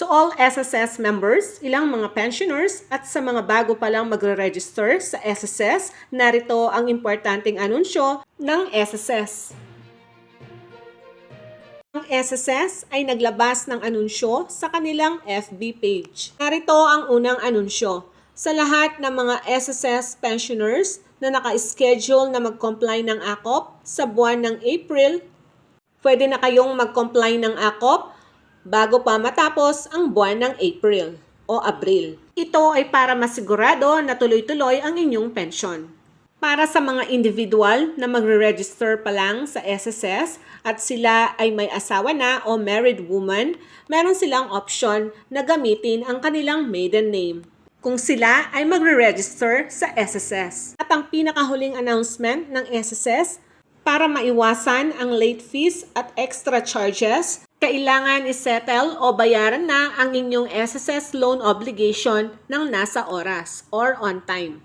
To all SSS members, ilang mga pensioners at sa mga bago pa lang magre-register sa SSS, narito ang importanteng anunsyo ng SSS. Ang SSS ay naglabas ng anunsyo sa kanilang FB page. Narito ang unang anunsyo. Sa lahat ng mga SSS pensioners na naka-schedule na mag-comply ng AKOP sa buwan ng April, pwede na kayong mag-comply ng AKOP bago pa matapos ang buwan ng April o Abril. Ito ay para masigurado na tuloy-tuloy ang inyong pensyon. Para sa mga individual na magre-register pa lang sa SSS at sila ay may asawa na o married woman, meron silang option na gamitin ang kanilang maiden name kung sila ay magre-register sa SSS. At ang pinakahuling announcement ng SSS, para maiwasan ang late fees at extra charges, kailangan isettle o bayaran na ang inyong SSS loan obligation ng nasa oras or on time.